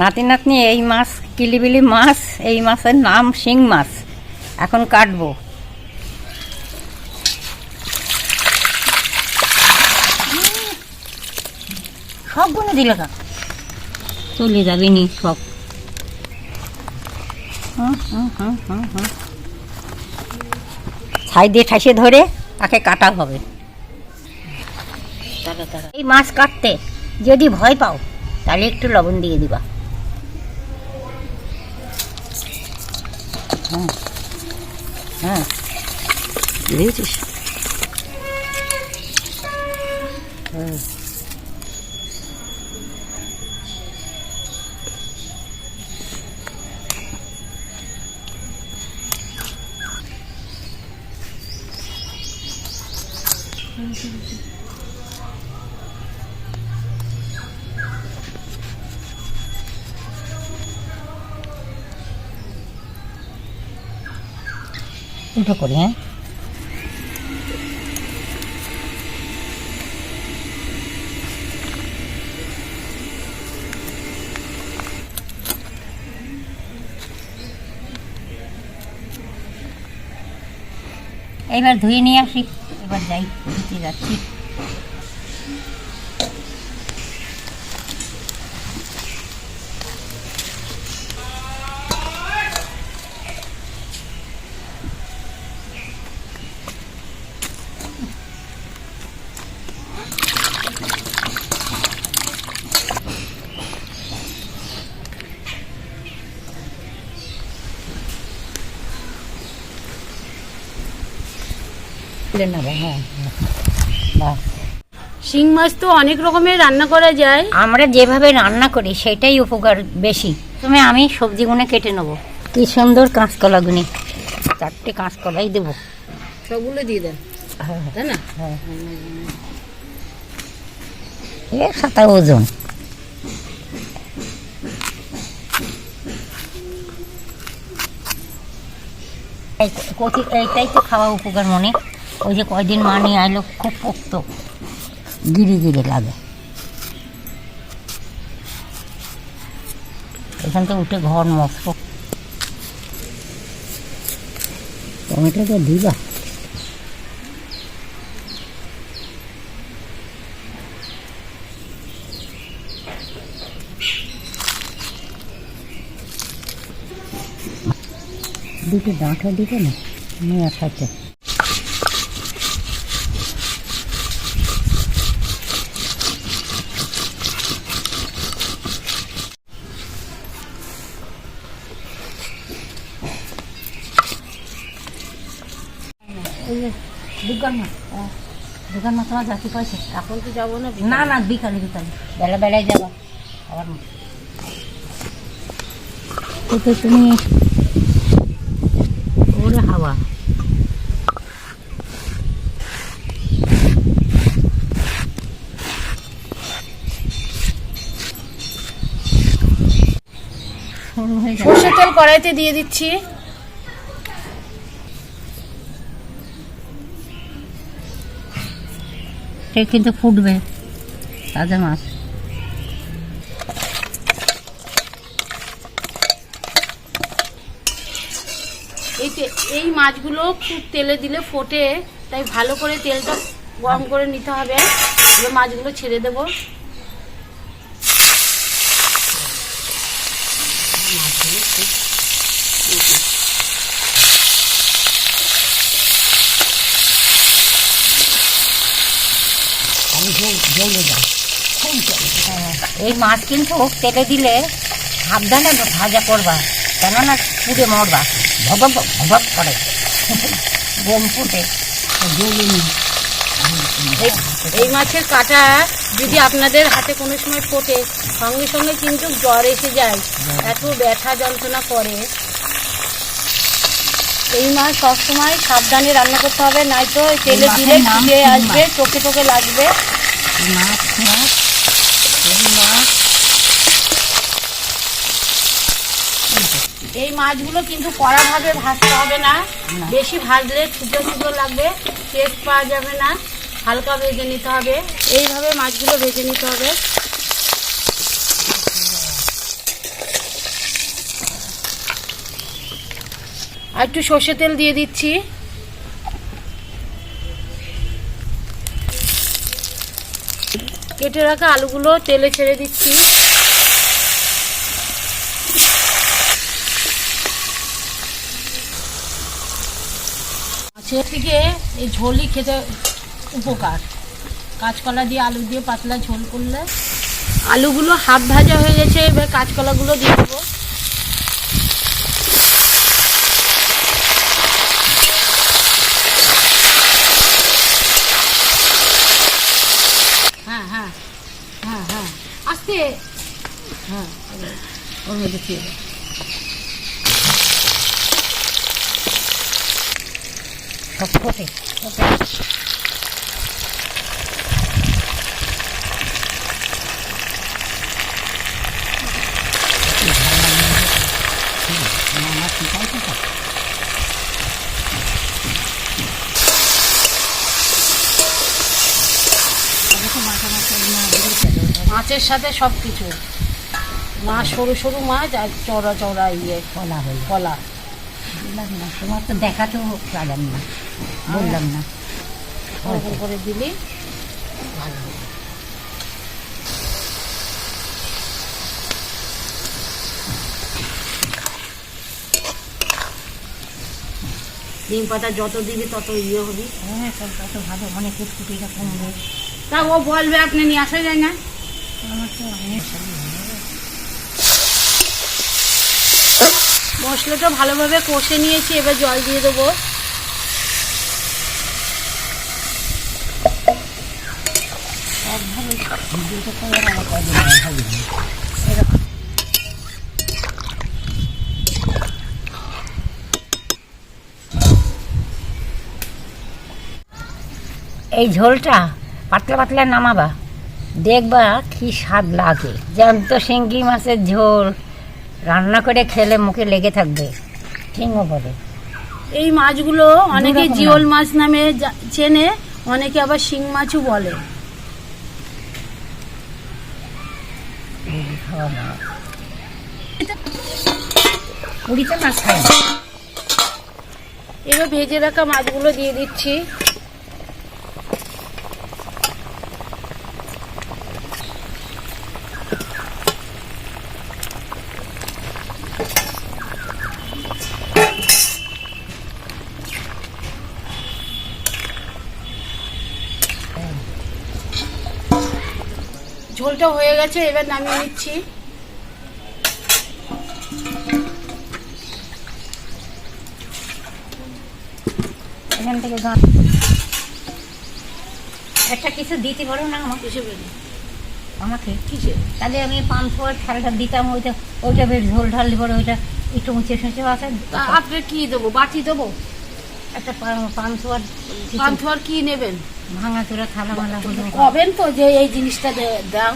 নাতি নাতনি, এই মাছ, কিলিবিলি মাছ, এই মাছের নাম শিং মাছ। এখন কাটবো। সব গুনে দিলে চলে যাবে নি সব। ছাই দিয়ে ঠাসে ধরে তাকে কাটা হবে। এই মাছ কাটতে। যদি ভয় পাও তাহলে একটু লবণ দিয়ে দিবা হ্যাঁ হ্যাঁ বুঝেছিস হুম। উল্টো করি হ্যাঁ? এবার ধুয়ে নিয়ে আসি এবার যাই যাচ্ছি। হ্যাঁ হ্যাঁ। বাস শিং মাছ তো অনেক রকমের রান্না করা যায়। আমরা যেভাবে রান্না করি সেটাই উপকার বেশি। তুমি আমি সবজিগুলো কেটে নেব। কি সুন্দর কাঁচকলা কাঁচকলাগুনি। চারটে কাঁচকলাই দেবো। সবগুলো দিয়ে দেন। হ্যাঁ তাই না? ওজন। এইটাই তো খাওয়া উপকার মনে। ওই যে কয়দিন মা নিয়ে আইলো, খুব পোক্ত। গিরি গিরি লাগে। এখান থেকে উঠে ঘর মস্ত। টমেটোটা দিবা। দুটো ডাঁটা দিবে না? মেয়ে থাকে দোকান মাছ দোকান মাছ আমার জাতি পয়সা এখন তো যাব না না না বিকালে বিকালে। বেলা বেলায় যাবা। আবার তো তুমি ওরে হাওয়া। হয়ে সর্ষের তেল কড়াইতে দিয়ে দিচ্ছি। সে কিন্তু ফুটবে। তাজা মাছ। এই এই মাছগুলো খুব তেলে দিলে ফোটে, তাই ভালো করে তেলটা গরম করে নিতে হবে। মাছগুলো ছেড়ে দেবো। হ্যাঁ, এই মাছ কিন্তু তেলে দিলে সাবধানে ভাজা করবা কেননা পুড়ে মরবা। ভবক ভবক করে। বোম ফুটে। জ্বলিনি এই মাছের কাটা যদি আপনাদের হাতে কোনো সময় ফোটে সঙ্গে সঙ্গে কিন্তু জ্বর এসে যায় এত ব্যথা যন্ত্রণা করে। এই মাছ সবসময় সাবধানে রান্না করতে হবে নয়তো তেলে দিলে আসবে। চোখে চোখে লাগবে। মাছ মাছ এই মাছগুলো কিন্তু কড়াভাবে ভাজতে হবে না। বেশি ভাজলে ছুটো ছুটো লাগবে টেস্ট পাওয়া যাবে না। হালকা ভেজে নিতে হবে। এইভাবে মাছগুলো ভেজে নিতে হবে। আর একটু সর্ষে তেল দিয়ে দিচ্ছি। কেটে রাখা আলুগুলো তেলে ছেড়ে দিচ্ছি। মাছের থেকে এই ঝোলই খেতে উপকার। কাঁচকলা দিয়ে আলু দিয়ে পাতলা ঝোল করলে। আলুগুলো হাফ ভাজা হয়ে গেছে, এবার কাঁচকলাগুলো দিয়ে দেবো হ্যাঁ হ্যাঁ হ্যাঁ হ্যাঁ আস্তে হ্যাঁ ওর মধ্যে দাও। সব ফোটে ফোটে মাছের সাথে সব কিছু মাছ সরু সরু মাছ আর চওড়া চওড়া ইয়ে কলা হলো। কলা। না তোমার তো দেখাতেও পারলাম না। বললাম না। ওরকম করে দিলি। ভালো। নিম পাতা যত দিবি তত ইয়ে হবি। হ্যাঁ সব কত ভালো মানে কুটকুটিটা কমবে। তা ও বলবে আপনি নিয়ে আসা যায় না। মশলাটা ভালোভাবে কষে নিয়েছি এবার জল দিয়ে দেবো। এই ঝোলটা পাতলা পাতলা নামাবা। দেখবা কি স্বাদ লাগে। জ্যান্ত শিঙ্গি মাছের ঝোল রান্না করে খেলে মুখে লেগে থাকবে। ঠিকও বলে। এই মাছগুলো অনেকে জিওল মাছ নামে চেনে অনেকে আবার শিং মাছও বলে। পুরীতে মাছ খায় এবার ভেজে রাখা মাছগুলো দিয়ে দিচ্ছি। ঝোলটা হয়ে গেছে এবার নামিয়ে নিচ্ছি। এখান থেকে গান একটা কিছু দিতে পারো না আমাকে? হিসেবে আমাকে? কিসে তাহলে আমি পান ফোয়ার ঠালটা দিতাম ওইটা ওইটা বেশ ঝোল ঢাললে পরে ওইটা একটু উঁচে সুঁচে আছে আপনি কি দেবো? বাটি দেবো? একটা কি নেবেন? ভাঙা চোরা থালা মালা হলো কবেন তো যে এই জিনিসটা দাও।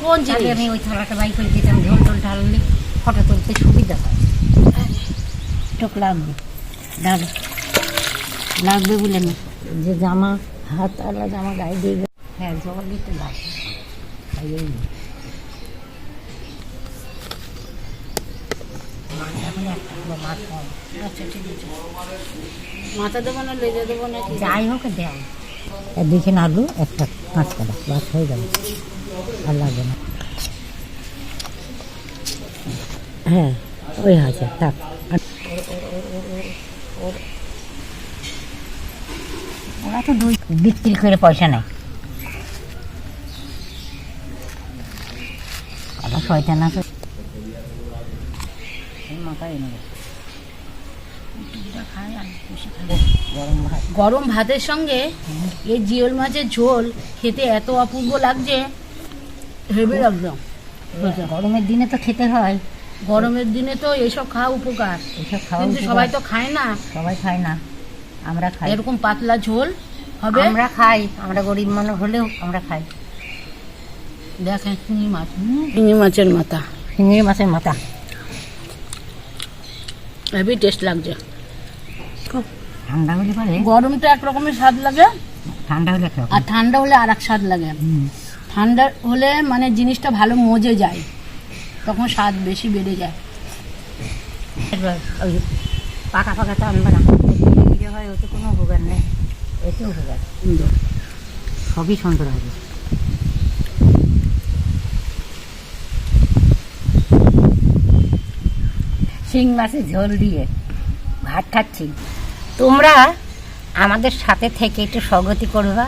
কোন তাহলে জিনিস? আমি ওই থালাটা বাই করে দিতাম ঢাললে ফটো তুলতে সুবিধা হয়। টুক লাগবে দাঁড়া। লাগবে বলে না। যে জামা হাত আলা জামা গায়ে দিয়ে হ্যাঁ জল দিতে লাগবে তাই এই এখন একটা হলো মাছ কম আচ্ছা ঠিক আছে মাথা দেবো না লেজে দেবো না যাই হোক দেয় দেখে আলু একটা পাঁচ কাটা, বাস হয়ে গেল। আর লাগবে না। হ্যাঁ ওই আছে, থাক। ওরা তো দুই বিক্রি করে পয়সা নেয়। আবার শয়তান আছে। এনে। গরম ভাতের সঙ্গে এই জিওল মাছের ঝোল খেতে এত অপূর্ব লাগছে হেভি লাগছে গরমের দিনে তো খেতে হয় গরমের দিনে তো এসব খাওয়া উপকার। এসব খাওয়া কিন্তু সবাই তো খায় না। সবাই খায় না আমরা খাই। এরকম পাতলা ঝোল হবে? আমরা খাই আমরা গরিব মানুষ হলেও আমরা খাই। দেখেন শিঙি মাছ। শিঙি মাছের মাথা। চিংড়ি মাছের মাথা। হেভি টেস্ট লাগছে। ঠান্ডা হলে পরে? গরমটা এক রকমের স্বাদ লাগে। ঠান্ডা হলে আর ঠান্ডা হলে আর এক স্বাদ লাগে। ঠান্ডা হলে মানে জিনিসটা ভালো মজে যায়। তখন স্বাদ বেশি বেড়ে যায়। ওই পাকা পাকা তো আনবে না হয় ওতে কোনো উপকার নেই। এতে উপকার। সুন্দর। সবই সুন্দর হবে। শিং মাছের ঝোল দিয়ে ভাত খাচ্ছি। তোমরা আমাদের সাথে থেকে একটু স্বগতি করবা,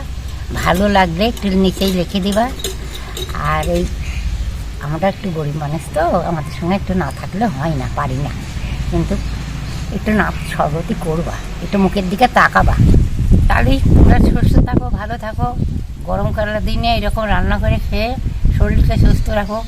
ভালো লাগলে একটু নিচেই লিখে দিবা। আর এই আমরা একটু গরিব মানুষ তো, আমাদের সঙ্গে একটু না থাকলে হয় না, পারি না। কিন্তু একটু না স্বগতি করবা, একটু মুখের দিকে তাকাবা। তাহলেই তোমরা সুস্থ থাকো, ভালো থাকো গরমকালের দিনে এরকম রান্না করে খেয়ে শরীরকে সুস্থ রাখো।